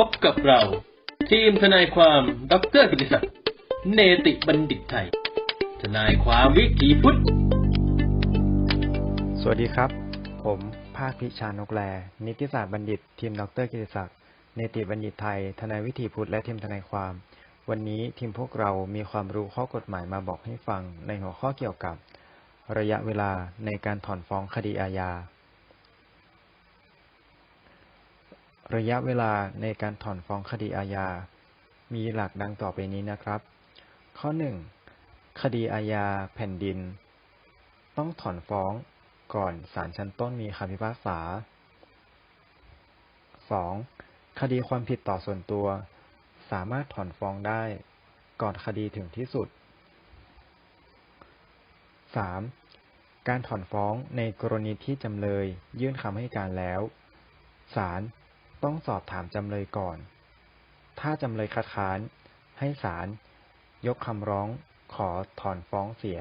พบกับเรา ทีมทนายความดรกิติศักดิ์เนติบัณฑิตไทย ทนายความวิถีพุทธ สวัสดีครับ ผมภาคพิชานกแล นิติศาสตร์บัณฑิต ทีมดรกิติศักดิ์เนติบัณฑิตไทย ทนายวิถีพุทธและทีมทนายความ วันนี้ทีมพวกเรามีความรู้ข้อกฎหมายมาบอกให้ฟังในหัวข้อเกี่ยวกับ ระยะเวลาในการถอนฟ้องคดีอาญา ระยะเวลาในการถอนฟ้องคดีอาญา มีหลักดังต่อไปนี้นะครับ ข้อ 1. คดีอาญาแผ่นดิน ต้องถอนฟ้องก่อนศาลชั้นต้นมีคำพิพากษา 2. คดีความผิดต่อส่วนตัว สามารถถอนฟ้องได้ก่อนคดีถึงที่สุด 3. การถอนฟ้องในกรณีที่จำเลยยื่นคำให้การแล้ว ศาล ต้องสอบถามจำเลยก่อน ถ้าจำเลยคัดค้าน ให้ศาลยกคำร้องขอถอนฟ้องเสีย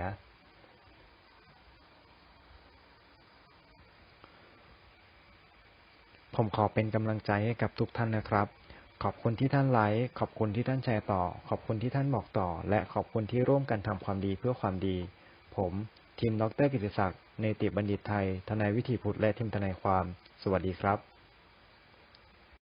ผมขอเป็นกำลังใจให้กับทุกท่านนะครับ ขอบคุณที่ท่านไลค์ ขอบคุณที่ท่านแชร์ต่อ ขอบคุณที่ท่านบอกต่อ และขอบคุณที่ร่วมกันทำความดีเพื่อความดี ผมทีมดรกิติศักดิ์ เนติบัณฑิตไทย ทนายวิถีพุทธและทีมทนายความ สวัสดีครับ